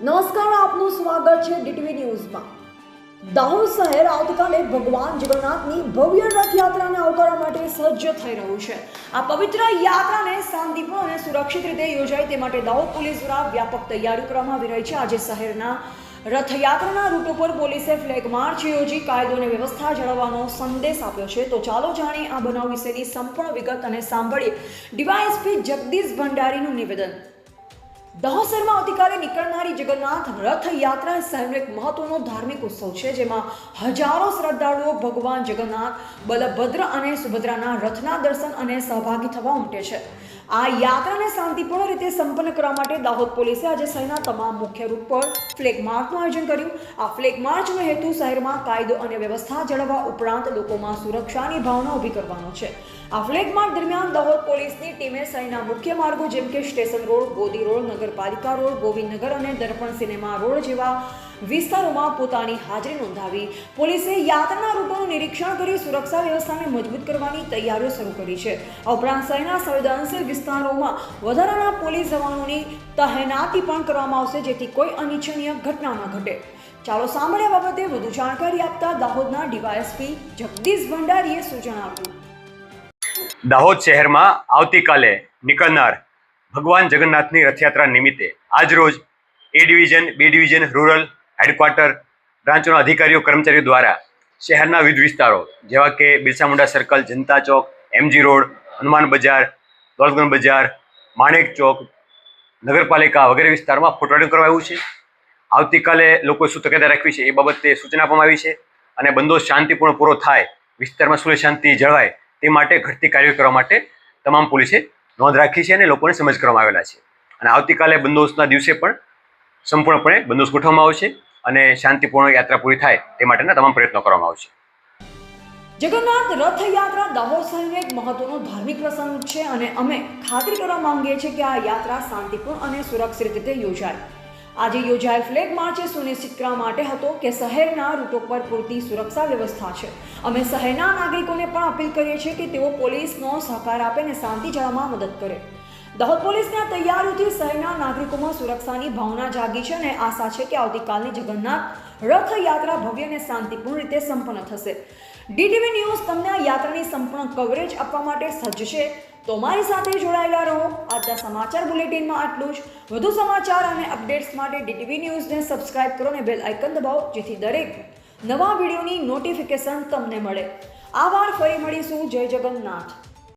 નમસ્કાર, આપનું સ્વાગત છે ડીટીવી ન્યૂઝમાં. દાહોદ શહેર આવતીકાલે ભગવાન જગન્નાથની ભવ્ય રથયાત્રાને આવકારવા માટે સજ્જ થઈ રહ્યું છે. આ પવિત્ર યાત્રાને શાંતિપૂર્ણ અને સુરક્ષિત રીતે યોજાય તે માટે દાહોદ પોલીસ દ્વારા વ્યાપક તૈયારીઓ કરવામાં આવી રહી છે. આજે શહેરના રથયાત્રાના રૂટ ઉપર પોલીસે ફ્લેગ માર્ચ યોજી કાયદો અને વ્યવસ્થા જાળવવાનો સંદેશ આપ્યો છે. તો ચાલો જાણીએ આ બનાવ વિશેની સંપૂર્ણ વિગત અને સાંભળીએ ડીવાયએસપી જગદીશ ભંડારીનું નિવેદન. દહોસરમાં આવતીકાલે નીકળનારી જગન્નાથ રથયાત્રા યાત્રા શહેરનો એક મહત્વનો ધાર્મિક ઉત્સવ છે, જેમાં હજારો શ્રદ્ધાળુઓ ભગવાન જગન્નાથ, બલભદ્ર અને સુભદ્રાના રથના દર્શન અને સહભાગી થવા ઉમટે છે. આ યાત્રાને શાંતિપૂર્ણ રીતે સંપન્ન કરવા માટે દાહોદ પોલીસે આજે શહેરના તમામ મુખ્ય રૂટ પર ફ્લેગ માર્ચનું આયોજન કર્યું. આ ફ્લેગ માર્ચનો હેતુ શહેરમાં કાયદો અને વ્યવસ્થા જળવવા ઉપરાંત લોકોમાં સુરક્ષાની ભાવના ઊભી કરવાનો છે. આ ફ્લેગ માર્ચ દરમિયાન દાહોદ પોલીસની ટીમે શહેરના મુખ્ય માર્ગો જેમ કે સ્ટેશન રોડ, ગોદી રોડ, નગરપાલિકા રોડ, ગોવિંદનગર અને દર્પણ સિનેમા રોડ જેવા વિસ્તારોમાં પોતાની હાજરી નોંધાવી પોલીસે યાત્રાના રૂટોનું નિરીક્ષણ કરી સુરક્ષા વ્યવસ્થાને મજબૂત કરવાની તૈયારીઓ શરૂ કરી છે. આ ઉપરાંત શહેરના સંવેદનશીલ વિસ્તારોમાં વધારાના પોલીસ જવાનોની તહેનાતી પણ કરવામાં આવશે, જેથી કોઈ અનિચ્છનીય ઘટના ન ઘટે. ચાલો સાંભળ્યા બાબતે વધુ જાણકારી આપતા દાહોદના ડીવાયએસપી જગદીશ ભંડારીએ સૂચન આપ્યું દાહોદ શહેરમાં આવતીકાલે નીકળનાર ભગવાન જગન્નાથની રથયાત્રા નિમિત્તે આજરોજ A division, B division, rural headquarter બ્રાન્ચના અધિકારીઓ, કર્મચારીઓ દ્વારા શહેરના વિવિધ વિસ્તારો, જેવા કે Birsa Munda circle, Janta Chowk, MG road, Hanuman Bazaar Daulatganj Bazaar, Manek Chowk, નગરપાલિકા વગેરે વિસ્તારમાં ફોટોડિંગ કરવામાં આવ્યું છે. આવતીકાલે લોકોએ શું તકેદારી રાખવી છે એ બાબતે સૂચના આપવામાં આવી છે અને બંદોબસ્ત શાંતિપૂર્ણ પૂરો થાય, વિસ્તારમાં સુખ શાંતિ જળવાય તે માટે ઘટતી કાર્યવાહી કરવા માટે તમામ પોલીસે નોંધ રાખી છે અને લોકોને સમજ કરવામાં આવેલા છે. અને આવતીકાલે બંદોબસ્તના દિવસે પણ સંપૂર્ણપણે બંદોબસ્ત ગોઠવવામાં આવશે અને શાંતિપૂર્ણ યાત્રા પૂરી થાય તે માટેના તમામ પ્રયત્નો કરવામાં આવશે. જગન્નાથ રથયાત્રા દાહોદ શહેરનો એક મહત્વનો ધાર્મિક પ્રસંગ છે અને અમે ખાતરી કરવા માંગીએ છીએ કે આ યાત્રા શાંતિપૂર્ણ અને સુરક્ષિત રીતે યોજાય. આજે યોજાયેલ ફ્લેગ માર્ચ એ સુનિશ્ચિત કરવા માટે હતો કે શહેરના રૂટો પર પૂરતી સુરક્ષા વ્યવસ્થા છે. અમે શહેરના નાગરિકોને પણ અપીલ કરીએ છીએ કે તેઓ પોલીસનો સહકાર આપે અને શાંતિ જાળવવામાં મદદ કરે. દાહોદ પોલીસના તૈયારીઓથી શહેરના નાગરિકોમાં સુરક્ષાની ભાવના જાગી છે અને આશા છે કે આવતીકાલની જગન્નાથ રથયાત્રા ભવ્ય અને શાંતિપૂર્ણ રીતે સંપન્ન થશે. ડીટીવી ન્યૂઝ તમને આ યાત્રાની સંપૂર્ણ કવરેજ આપવા માટે સજ્જ છે. તો મારી સાથે જોડાયેલા રહો. આજના સમાચાર બુલેટિનમાં આટલું જ. વધુ સમાચાર અને અપડેટ્સ માટે ડીટીવી ન્યૂઝને સબસ્ક્રાઇબ કરો અને બેલ આઇકન દબાવો, જેથી દરેક નવા વિડીયોની નોટિફિકેશન તમને મળે. આભાર, ફરી મળીશું. જય જગન્નાથ.